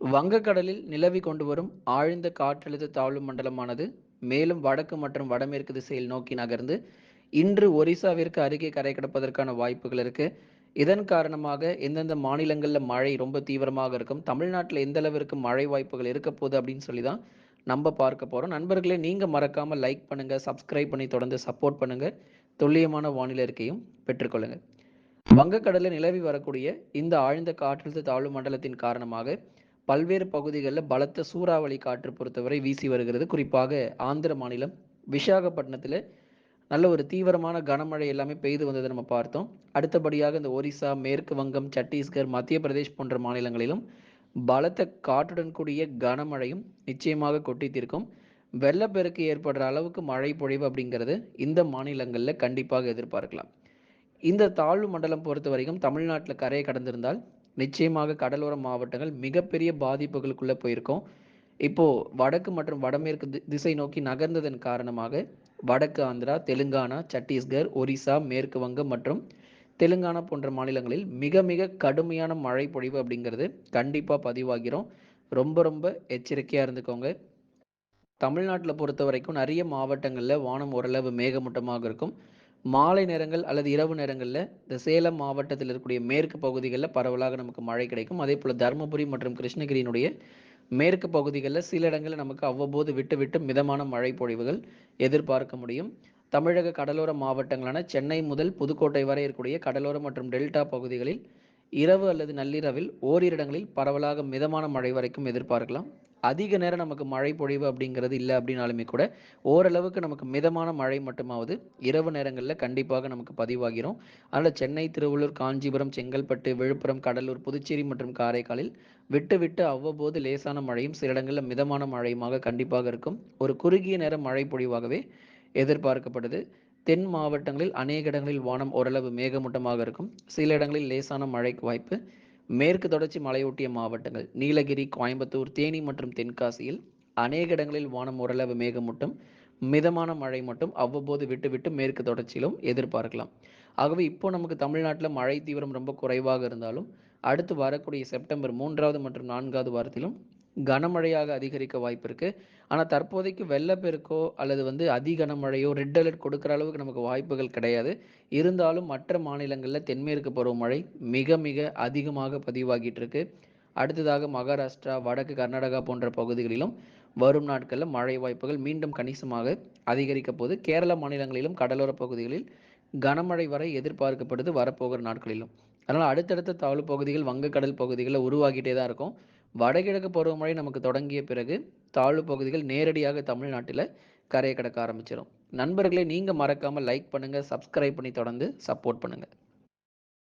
வங்கக்கடலில் நிலவி கொண்டு வரும் ஆழ்ந்த காற்றழுத்த தாழ்வு மண்டலமானது மேலும் வடக்கு மற்றும் வடமேற்கு திசையில் நோக்கி நகர்ந்து இன்று ஒரிசாவிற்கு அருகே கரை கிடப்பதற்கான வாய்ப்புகள் இருக்கு. இதன் காரணமாக எந்தெந்த மாநிலங்களில் மழை ரொம்ப தீவிரமாக இருக்கும் தமிழ்நாட்டில் எந்த அளவிற்கு மழை வாய்ப்புகள் இருக்க போகுது அப்படின்னு சொல்லி தான் நம்ம பார்க்க போகிறோம் நண்பர்களே நீங்கள் மறக்காமல் லைக் பண்ணுங்கள் சப்ஸ்கிரைப் பண்ணி தொடர்ந்து சப்போர்ட் பண்ணுங்கள் துல்லியமான வானிலை இருக்கையும் பெற்றுக்கொள்ளுங்க வங்கக்கடலில் நிலவி வரக்கூடிய இந்த ஆழ்ந்த காற்றழுத்த தாழ்வு மண்டலத்தின் காரணமாக பல்வேறு பகுதிகளில் பலத்த சூறாவளி காற்று பொறுத்தவரை வீசி வருகிறது. குறிப்பாக ஆந்திர மாநிலம் விசாகப்பட்டினத்தில் நல்ல ஒரு தீவிரமான கனமழை எல்லாமே பெய்து வந்ததை நம்ம பார்த்தோம். அடுத்தபடியாக இந்த ஒரிசா மேற்கு வங்கம் சத்தீஸ்கர் மத்திய பிரதேஷ் போன்ற மாநிலங்களிலும் பலத்த காற்றுடன் கூடிய கனமழையும் நிச்சயமாக கொட்டி தீர்க்கும். வெள்ளப்பெருக்கு ஏற்படுற அளவுக்கு மழை பொழிவு அப்படிங்கிறது இந்த மாநிலங்களில் கண்டிப்பாக எதிர்பார்க்கலாம். இந்த தாழ்வு மண்டலம் பொறுத்த வரைக்கும் தமிழ்நாட்டில் கரையை கடந்திருந்தால் நிச்சயமாக கடலோர மாவட்டங்கள் மிகப்பெரிய பாதிப்புகளுக்குள்ளே போயிருக்கோம். இப்போது வடக்கு மற்றும் வடமேற்கு திசை நோக்கி நகர்ந்ததன் காரணமாக வடக்கு ஆந்திரா தெலுங்கானா சத்தீஸ்கர் ஒரிசா மேற்கு வங்கம் மற்றும் தெலுங்கானா போன்ற மாநிலங்களில் மிக மிக கடுமையான மழை பொழிவு அப்படிங்கிறது கண்டிப்பாக பதிவாகிறோம். ரொம்ப ரொம்ப எச்சரிக்கையாக இருந்துக்கோங்க. தமிழ்நாட்டில் பொறுத்த வரைக்கும் நிறைய மாவட்டங்களில் வானம் ஓரளவு மேகமூட்டமாக இருக்கும். மாலை நேரங்கள் அல்லது இரவு நேரங்களில் இந்த சேலம் மாவட்டத்தில் இருக்கக்கூடிய மேற்கு பகுதிகளில் பரவலாக நமக்கு மழை கிடைக்கும். அதே போல் தருமபுரி மற்றும் கிருஷ்ணகிரியினுடைய மேற்கு பகுதிகளில் சில இடங்களில் நமக்கு அவ்வப்போது விட்டு விட்டு மிதமான மழை பொழிவுகள் எதிர்பார்க்க முடியும். தமிழக கடலோர மாவட்டங்களான சென்னை முதல் புதுக்கோட்டை வரை இருக்கக்கூடிய கடலோர மற்றும் டெல்டா பகுதிகளில் இரவு அல்லது நள்ளிரவில் ஓரிரு இடங்களில் பரவலாக மிதமான மழை வரைக்கும் எதிர்பார்க்கலாம். அதிக நேரம் நமக்கு மழை பொழிவு அப்படிங்கிறது இல்லை அப்படின்னாலுமே கூட ஓரளவுக்கு நமக்கு மிதமான மழை மட்டுமாவது இரவு நேரங்களில் கண்டிப்பாக நமக்கு பதிவாகிறோம் அதனால் சென்னை திருவள்ளூர் காஞ்சிபுரம் செங்கல்பட்டு விழுப்புரம் கடலூர் புதுச்சேரி மற்றும் காரைக்காலில் விட்டு விட்டு அவ்வப்போது லேசான மழையும் சில இடங்களில் மிதமான மழையுமாக கண்டிப்பாக இருக்கும். ஒரு குறுகிய நேரம் மழை பொழிவாகவே எதிர்பார்க்கப்படுது. தென் மாவட்டங்களில் அநேக இடங்களில் வானம் ஓரளவு மேகமூட்டமாக இருக்கும். சில இடங்களில் லேசான மழைக்கு வாய்ப்பு மேற்கு தொடர்ச்சி மலையொட்டிய மாவட்டங்கள் நீலகிரி கோயம்புத்தூர் தேனி மற்றும் தென்காசியில் அநேக இடங்களில் வானம் ஓரளவு மேகமூட்டம் மிதமான மழை மட்டும் அவ்வப்போது விட்டு விட்டு மேற்கு தொடர்ச்சியிலும் எதிர்பார்க்கலாம். ஆகவே இப்போ நமக்கு தமிழ்நாட்டில் மழை தீவிரம் ரொம்ப குறைவாக இருந்தாலும் அடுத்து வரக்கூடிய செப்டம்பர் மூன்றாவது மற்றும் நான்காவது வாரத்திலும் கனமழையாக அதிகரிக்க வாய்ப்பு இருக்குது ஆனால் தற்போதைக்கு வெள்ளப்பெருக்கோ அல்லது வந்து அதி கனமழையோ ரெட் அலர்ட் கொடுக்குற அளவுக்கு நமக்கு வாய்ப்புகள் கிடையாது. இருந்தாலும் மற்ற மாநிலங்களில் தென்மேற்கு பருவமழை மிக மிக அதிகமாக பதிவாகிட்டு இருக்கு. அடுத்ததாக மகாராஷ்டிரா வடக்கு கர்நாடகா போன்ற பகுதிகளிலும் வரும் நாட்களில் மழை வாய்ப்புகள் மீண்டும் கணிசமாக அதிகரிக்க போது கேரள மாநிலங்களிலும் கடலோர பகுதிகளில் கனமழை வரை எதிர்பார்க்கப்படுது வரப்போகிற நாட்களிலும். அதனால் அடுத்தடுத்த தாழ்வு பகுதிகள் வங்கக்கடல் பகுதிகளில் உருவாகிட்டே தான் இருக்கும். வடகிழக்கு பருவமழை நமக்கு தொடங்கிய பிறகு தாழ்வு பகுதிகள் நேரடியாக தமிழ்நாட்டில் கரையை கடக்க ஆரம்பிச்சிடும் நண்பர்களே நீங்கள் மறக்காமல் லைக் பண்ணுங்கள் சப்ஸ்கிரைப் பண்ணி தொடர்ந்து சப்போர்ட் பண்ணுங்கள்